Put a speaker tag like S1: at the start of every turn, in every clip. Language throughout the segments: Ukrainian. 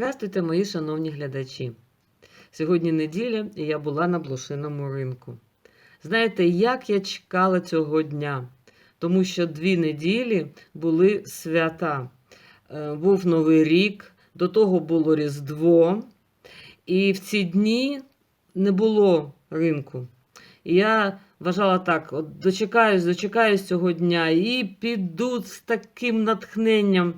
S1: Здравствуйте, мої шановні глядачі. Сьогодні неділя, і я була на блошиному ринку. Знаєте, як я чекала цього дня? Тому що дві неділі були свята. Е, Був Новий рік, до того було Різдво, і в ці дні не було ринку. І я вважала так: от дочекаюсь, дочекаюсь цього дня і піду з таким натхненням.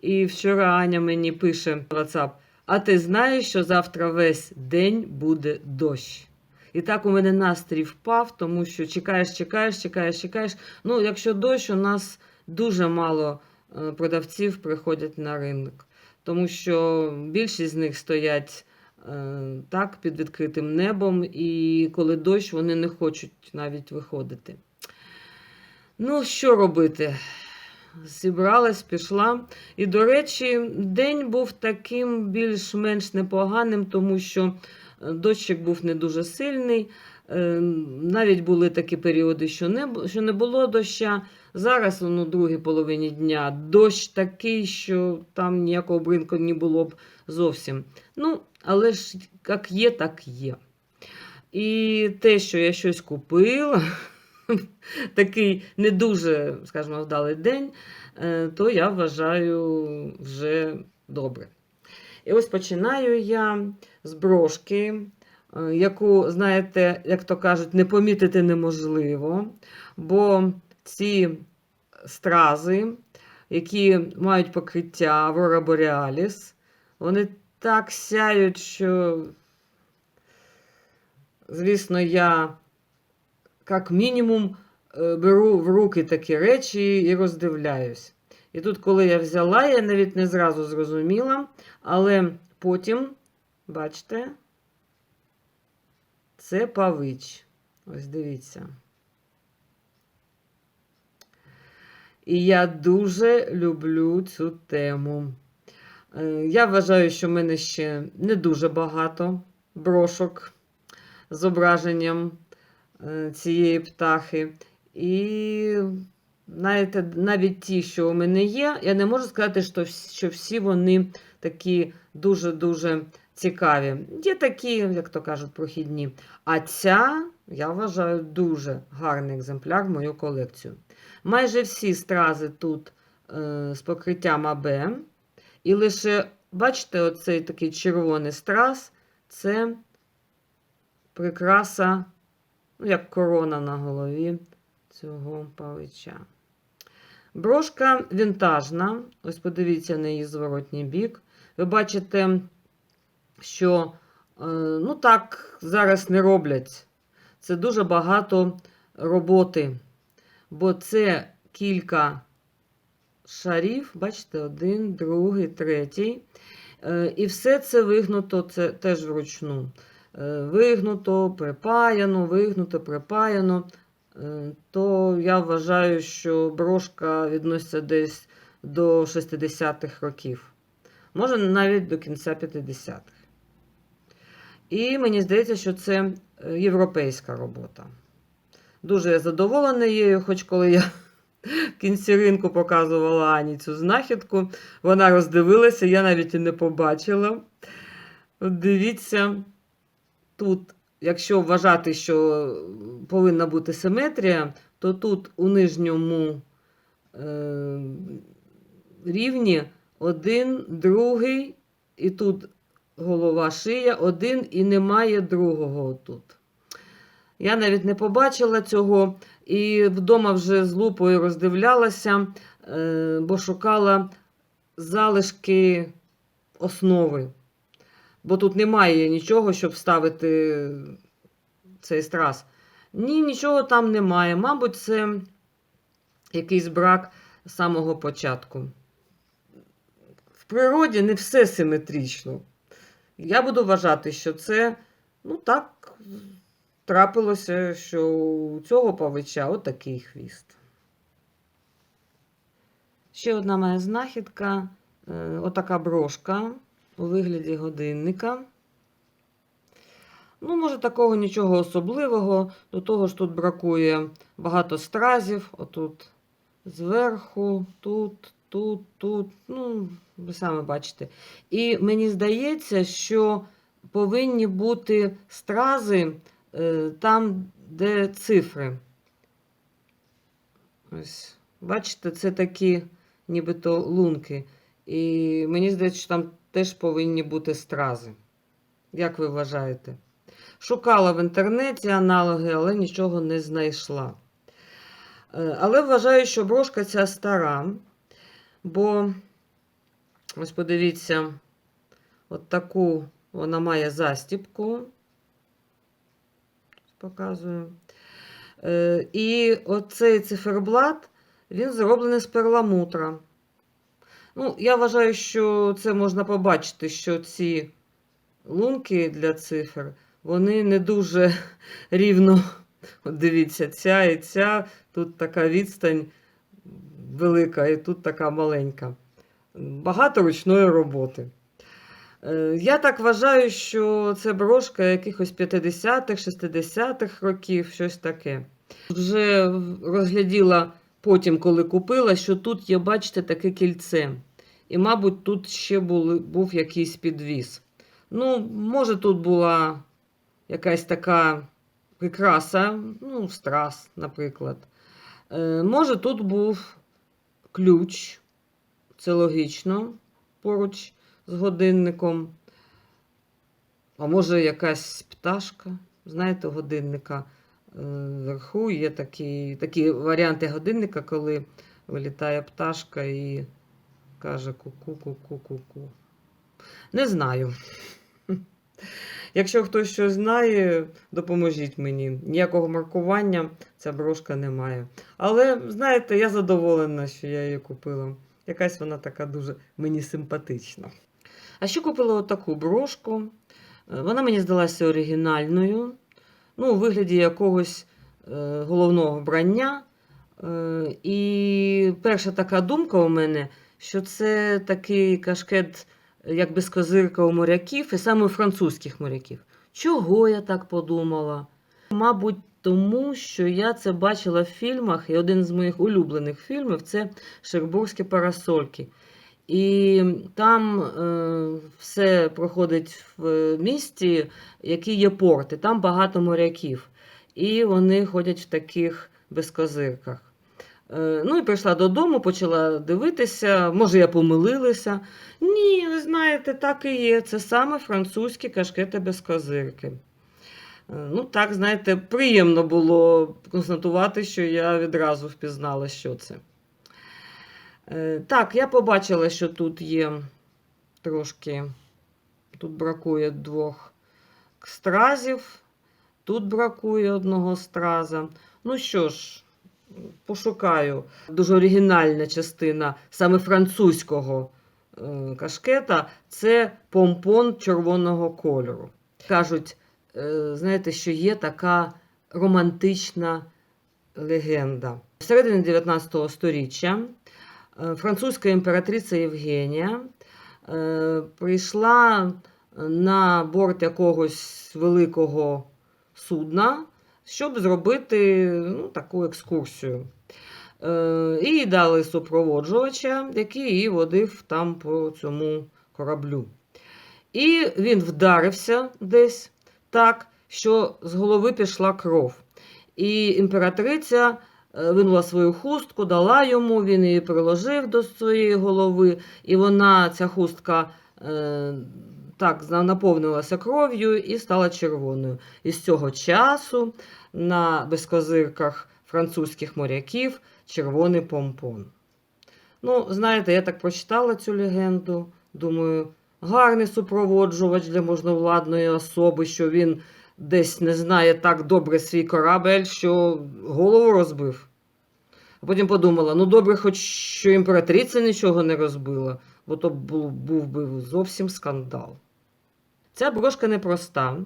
S1: І вчора Аня мені пише в WhatsApp, а ти знаєш, що завтра весь день буде дощ. І так у мене настрій впав, тому що чекаєш, чекаєш, чекаєш, чекаєш. Ну, якщо дощ, у нас дуже мало е, продавців приходять на ринок, тому що більшість з них стоять е, так під відкритим небом, і коли дощ, вони не хочуть навіть виходити. Ну, що робити? Зібралась, пішла. І, до речі, день був таким більш-менш непоганим, тому що е, дощик був не дуже сильний. Е, Навіть були такі періоди, що не, що не було доща. Зараз, ну, другій половині дня, дощ такий, що там ніякого бринку не було б зовсім. Ну, але ж як є, так є. І те, що я щось купила, такий не дуже, скажімо, вдалий день, е, то я вважаю вже добре. І ось починаю я з брошки, е, яку, знаєте, як то кажуть, не помітити неможливо, бо ці стрази, які мають покриття Aurora Borealis, вони так сяють, що, звісно, я як мінімум е, беру в руки такі речі і роздивляюсь. І тут, коли я взяла, я навіть не зразу зрозуміла, але потім, бачите, це павич. Ось дивіться. І я дуже люблю цю тему. Е, Я вважаю, що в мене ще не дуже багато брошок зображенням цієї птахи. І знаєте, навіть ті, що у мене є, я не можу сказати, що всі, вони такі дуже-дуже цікаві. Є такі, як то кажуть, прохідні. А ця, я вважаю, дуже гарний екземпляр в мою колекцію. Майже всі стрази тут е, з покриттям АБ. І лише, бачите, оцей такий червоний страз це прикраса, як корона на голові цього павича. Брошка вінтажна. Ось подивіться на її зворотній бік. Ви бачите, що е, ну так зараз не роблять. Це дуже багато роботи, бо це кілька шарів, бачите, один, другий, третій. Е, І все це вигнуто це теж вручну. Е, Вигнуто, припаяно, вигнуто, припаяно. Е, То я вважаю, що брошка відноситься десь до 60-х років. Може, навіть до кінця 50-х. І мені здається, що це е, європейська робота. Дуже я задоволена її, хоч коли я в кінці ринку показувала Ані цю знахідку, вона роздивилася, я навіть і не побачила. Дивіться, тут, якщо вважати, що повинна бути симетрія, то тут у нижньому е, рівні один, другий, і тут голова шия, один і немає другого тут. Я навіть не побачила цього, і вдома вже з лупою роздивлялася, е, бо шукала залишки основи. Бо тут немає нічого, щоб вставити цей страз. Ні, нічого там немає. Мабуть, це якийсь брак з самого початку. В природі не все симетрично. Я буду вважати, що це, ну так, трапилося, що у цього павича отакий хвіст. Ще одна моя знахідка е, отака брошка у вигляді годинника. Ну, може, такого нічого особливого. До того ж, тут бракує багато стразів. Отут зверху, тут, тут, тут, ну, ви саме бачите. І мені здається, що повинні бути стрази е, там, де цифри. Ось, бачите, це такі нібито лунки. І мені здається, що там теж повинні бути стрази. Як ви вважаєте? Шукала в інтернеті аналоги, але нічого не знайшла. Е, Але вважаю, що брошка ця стара, бо ось подивіться, от таку вона має застіпку. Показую. Е, І оцей циферблат, він зроблений з перламутра. Ну, я вважаю, що це можна побачити, що ці лунки для цифр, вони не дуже рівно. От дивіться, ця і ця, тут така відстань велика, і тут така маленька. Багато ручної роботи. Е, Я так вважаю, що це брошка якихось 50-х, 60-х років, щось таке. Вже розгляділа потім, коли купила, що тут є, бачите, таке кільце. І, мабуть, тут ще були, був якийсь підвіз. Ну, може, тут була якась така прикраса, ну, страс, наприклад. Е, може, тут був ключ, це логічно, поруч з годинником. А може, якась пташка. Знаєте, годинника вверху є такі, такі варіанти годинника, коли вилітає пташка і каже ку-ку-ку-ку-ку-ку. Не знаю. Якщо хтось щось знає, допоможіть мені. Ніякого маркування ця брошка не має. Але, знаєте, я задоволена, що я її купила. Якась вона така дуже мені симпатична. А ще купила отаку брошку. Е, Вона мені здалася оригінальною. Ну, у вигляді якогось е, головного вбрання. Е, і перша така думка у мене, що це такий кашкет, як без козирка у моряків, і саме у французьких моряків. Чого я так подумала? Мабуть, тому що я це бачила в фільмах, і один з моїх улюблених фільмів це Шербурзькі парасольки. І там е, все проходить в місті, які є порти. Там багато моряків. І вони ходять в таких безкозирках. Е, ну і прийшла додому, почала дивитися, може, я помилилася. Ні, ви знаєте, так і є. Це саме французькі кашкети безкозирки. Е, Ну, так, знаєте, приємно було констатувати, що я відразу впізнала, що це. Е, Так, я побачила, що тут є трошки, тут бракує двох стразів, тут бракує одного страза. Ну що ж, пошукаю. Дуже оригінальна частина саме французького е, кашкета це помпон червоного кольору. Кажуть, е, знаєте, що є така романтична легенда. Всередині 19 століття французька імператриця Євгенія е, прийшла на борт якогось великого судна, щоб зробити ну, таку екскурсію. Е, І дали супроводжувача, який її водив там по цьому кораблю. І він вдарився десь так, що з голови пішла кров. І імператриця винула свою хустку, дала йому, він її приложив до своєї голови, і вона, ця хустка, е, так наповнилася кров'ю і стала червоною. І з цього часу на безкозирках французьких моряків червоний помпон. Ну, знаєте, я так прочитала цю легенду. Думаю, гарний супроводжувач для можновладної особи, що він десь не знає так добре свій корабель, що голову розбив. А потім подумала: ну добре, хоч що імператриця нічого не розбила, бо то був, був би зовсім скандал. Ця брошка непроста.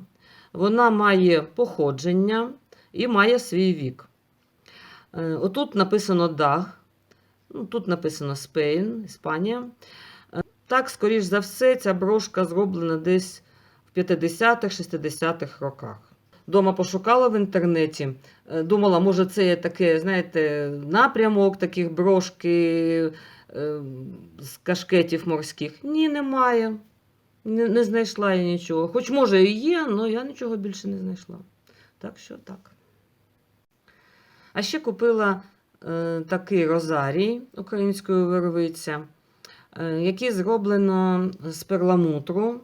S1: Вона має походження і має свій вік. Е, Отут написано дах, ну, тут написано Спейн, Іспанія. Е, Так, скоріш за все, ця брошка зроблена десь в 50-х, 60-х роках. Дома пошукала в інтернеті, е, думала, може, це є таке, знаєте, напрямок таких брошки е, з кашкетів морських. Ні, немає. Не, не знайшла я нічого. Хоч, може, і є, але я нічого більше не знайшла. Так що так. А ще купила е, такий розарій української вервиця, е, який зроблено з перламутру.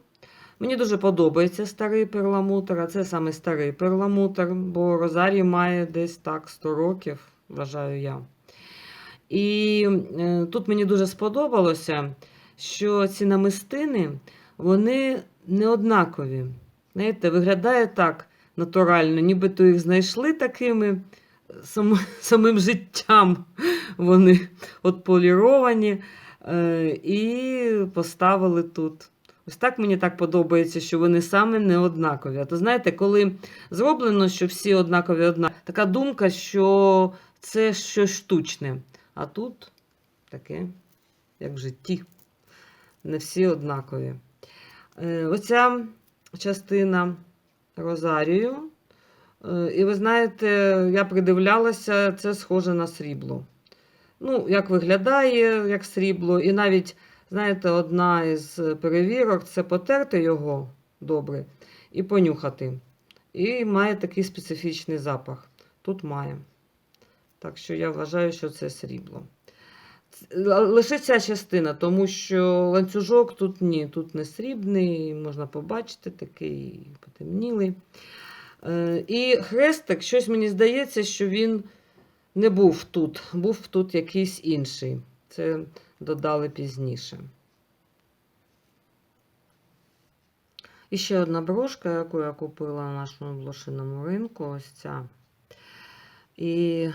S1: Мені дуже подобається старий перламутр, а це саме старий перламутр, бо розарій має десь так 100 років, вважаю я. І е, тут мені дуже сподобалося, що ці намистини вони не однакові. Знаєте, виглядає так натурально, нібито їх знайшли такими сам, самим життям. Вони от поліровані е, і поставили тут. Ось так мені так подобається, що вони саме не однакові. А то знаєте, коли зроблено, що всі однакові однакові, така думка, що це щось штучне. А тут таке, як в житті. Не всі однакові. Е, Оця частина розарію. Е, І ви знаєте, я придивлялася, це схоже на срібло. Ну, як виглядає, як срібло, і навіть, знаєте, одна із перевірок це потерти його добре і понюхати. І має такий специфічний запах. Тут має. Так що я вважаю, що це срібло. Лише ця частина, тому що ланцюжок тут ні, тут не срібний, можна побачити, такий потемнілий. Е, І хрестик, щось мені здається, що він не був тут, був тут якийсь інший. Це додали пізніше. І ще одна брошка, яку я купила на нашому блошиному ринку. Ось ця. І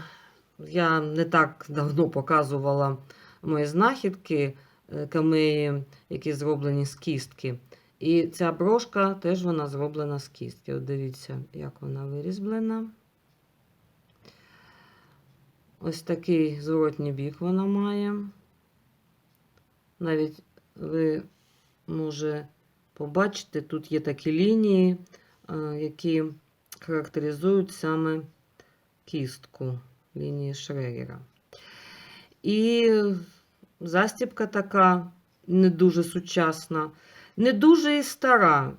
S1: я не так давно показувала мої знахідки е, камеї, які зроблені з кістки. І ця брошка теж вона зроблена з кістки. От дивіться, як вона вирізблена. Ось такий зворотній бік вона має. Навіть ви, може, побачите, тут є такі лінії, е, які характеризують саме кістку лінії Шрегера. І застібка така не дуже сучасна, не дуже і стара.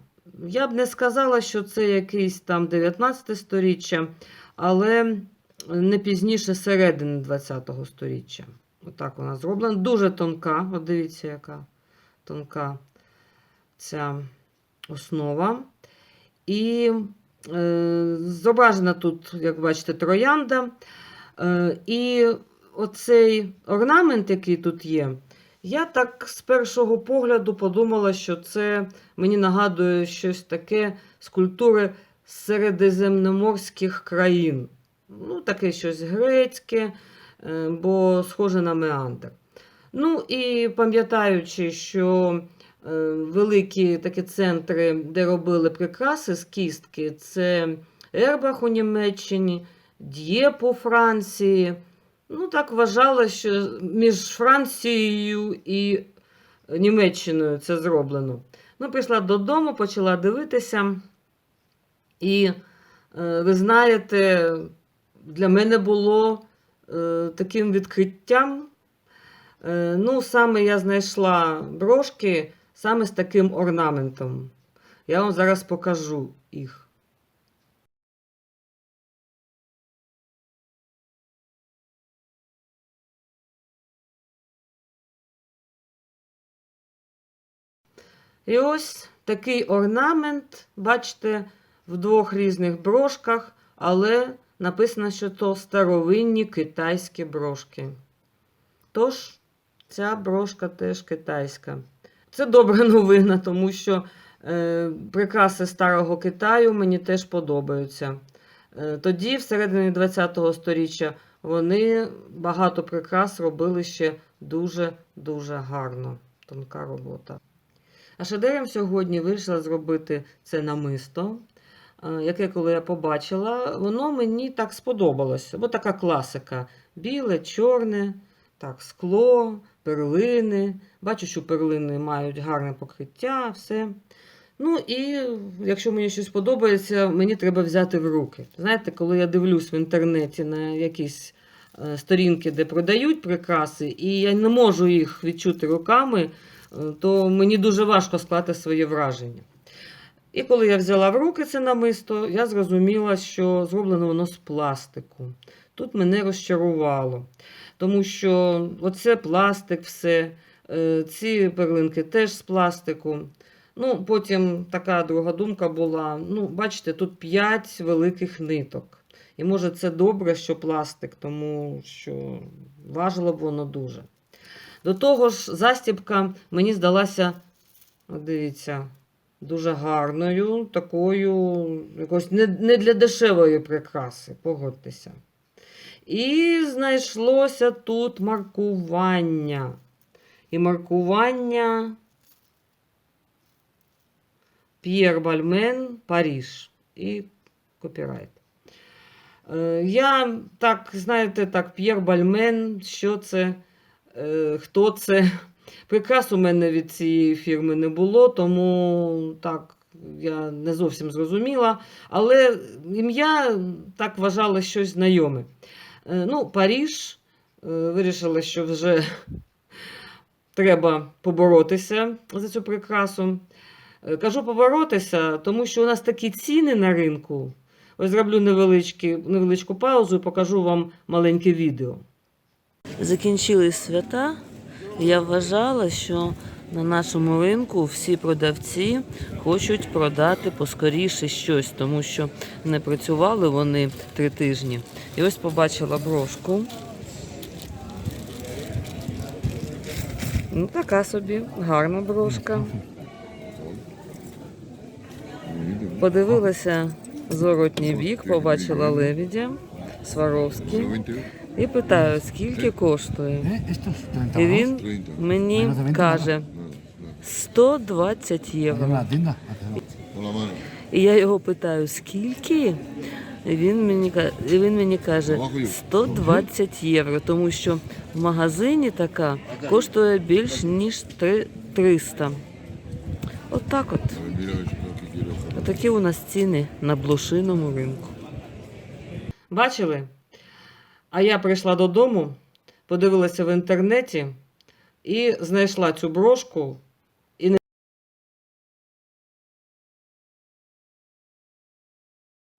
S1: Я б не сказала, що це якийсь там 19 сторіччя, але не пізніше середини 20 сторіччя. Отак вона зроблена. Дуже тонка. От дивіться, яка тонка ця основа. І е, зображена тут, як бачите, троянда. Е, і оцей орнамент, який тут є, я так з першого погляду подумала, що це мені нагадує щось таке з культури середземноморських країн. Ну, таке щось грецьке, бо схоже на меандр. Ну і пам'ятаючи, що е, великі такі центри, де робили прикраси з кістки, це Ербах у Німеччині, Д'єп у Франції. Ну, так вважала, що між Францією і Німеччиною це зроблено. Ну, прийшла додому, почала дивитися. І, е, ви знаєте, для мене було е, таким відкриттям. Е, ну, саме я знайшла брошки саме з таким орнаментом. Я вам зараз покажу їх. І ось такий орнамент, бачите, в двох різних брошках, але написано, що то старовинні китайські брошки. Тож, ця брошка теж китайська. Це добра новина, тому що е, прикраси старого Китаю мені теж подобаються. Е, тоді, всередині ХХ століття, вони багато прикрас робили ще дуже-дуже гарно. Тонка робота. А шедевром сьогодні вирішила зробити це намисто, яке, коли я побачила, воно мені так сподобалося. Бо така класика: біле, чорне, так, скло, перлини. Бачу, що перлини мають гарне покриття, все. Ну і якщо мені щось подобається, мені треба взяти в руки. Знаєте, коли я дивлюсь в інтернеті на якісь е, сторінки, де продають прикраси, і я не можу їх відчути руками, е, то мені дуже важко склати своє враження. І коли я взяла в руки це намисто, я зрозуміла, що зроблено воно з пластику. Тут мене розчарувало, тому що оце пластик, все, е, ці перлинки теж з пластику. Ну, потім така друга думка була: ну, бачите, тут 5 великих ниток. І може це добре, що пластик, тому що важило б воно дуже. До того ж, застібка мені здалася, дивіться, дуже гарною, такою, якось не, не для дешевої прикраси, погодьтеся. І знайшлося тут маркування. І маркування П'єр Бальмен, Паріж і копірайт. Е, Я так, знаєте, так, П'єр Бальмен, що це, е, хто це. Прикрас у мене від цієї фірми не було, тому так, я не зовсім зрозуміла. Але ім'я так вважала щось знайоме. Е, Ну, Паріж. е, Вирішила, що вже треба поборотися за цю прикрасу. Е, Кажу поборотися, тому що у нас такі ціни на ринку. Ось зроблю невеличку паузу і покажу вам маленьке відео. Закінчились свята. Я вважала, що на нашому ринку всі продавці хочуть продати поскоріше щось, тому що не працювали вони три тижні. І ось побачила брошку. Ну, така собі, гарна брошка. Подивилася зворотній бік, побачила лебідя, Сваровський і питаю, скільки коштує.
S2: ¿Eh? ¿Esto es 30
S1: І він мені
S2: Menos de 20
S1: каже 120 євро. І я його питаю, скільки? І він мені, і він мені каже 120 євро, тому що в магазині така коштує більш ніж 300. Отак от.
S3: Hacer.
S1: Отакі у нас ціни на блошиному ринку. Бачили? А я прийшла додому, подивилася в інтернеті і знайшла цю брошку. І не...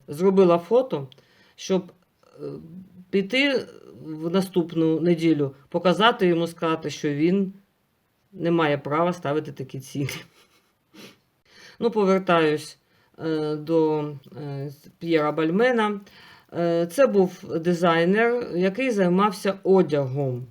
S1: Зробила фото, щоб е, піти в наступну неділю, показати йому, сказати, що він не має права ставити такі ціни. Ну, повертаюсь е, до е, П'єра Бальмена. Е, це був дизайнер, який займався одягом.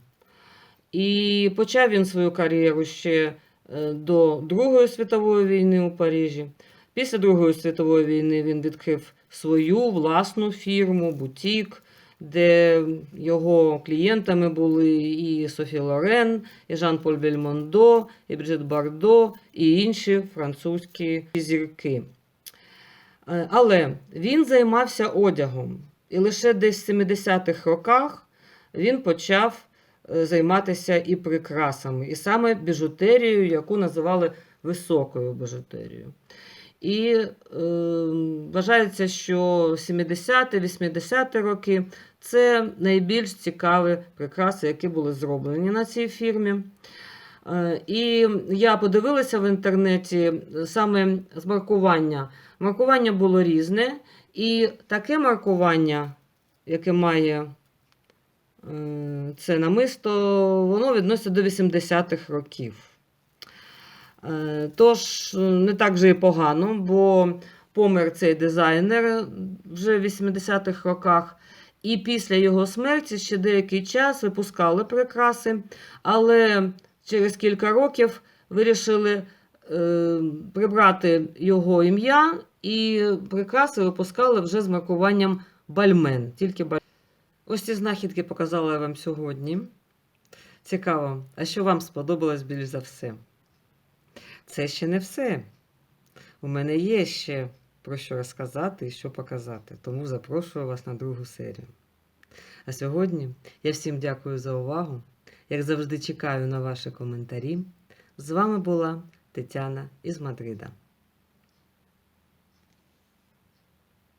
S1: І почав він свою кар'єру ще е, до Другої світової війни у Парижі. Після Другої світової війни він відкрив свою власну фірму, бутік, де його клієнтами були і Софі Лорен, і Жан-Поль Бельмондо, і Бриджит Бардо, і інші французькі зірки. Е, Але він займався одягом. І лише десь в 70-х роках він почав е, займатися і прикрасами, і саме біжутерією, яку називали високою біжутерією. І е, вважається, що 70-80-ті роки це найбільш цікаві прикраси, які були зроблені на цій фірмі. Е, І я подивилася в інтернеті саме з маркування. Маркування було різне, і таке маркування, яке має е, це намисто, воно відноситься до 80-х років. Е, Тож, не так же і погано, бо помер цей дизайнер вже в 80-х роках. І після його смерті ще деякий час випускали прикраси, але через кілька років вирішили прибрати його ім'я, і прикраси випускали вже з маркуванням Бальмен. Тільки Баль... Ось ці знахідки показала я вам сьогодні. Цікаво, а що вам сподобалось більш за все? Це ще не все. У мене є ще про що розказати і що показати, тому запрошую вас на другу серію. А сьогодні я всім дякую за увагу. Як завжди, чекаю на ваші коментарі. З вами була Тетяна із Мадрида.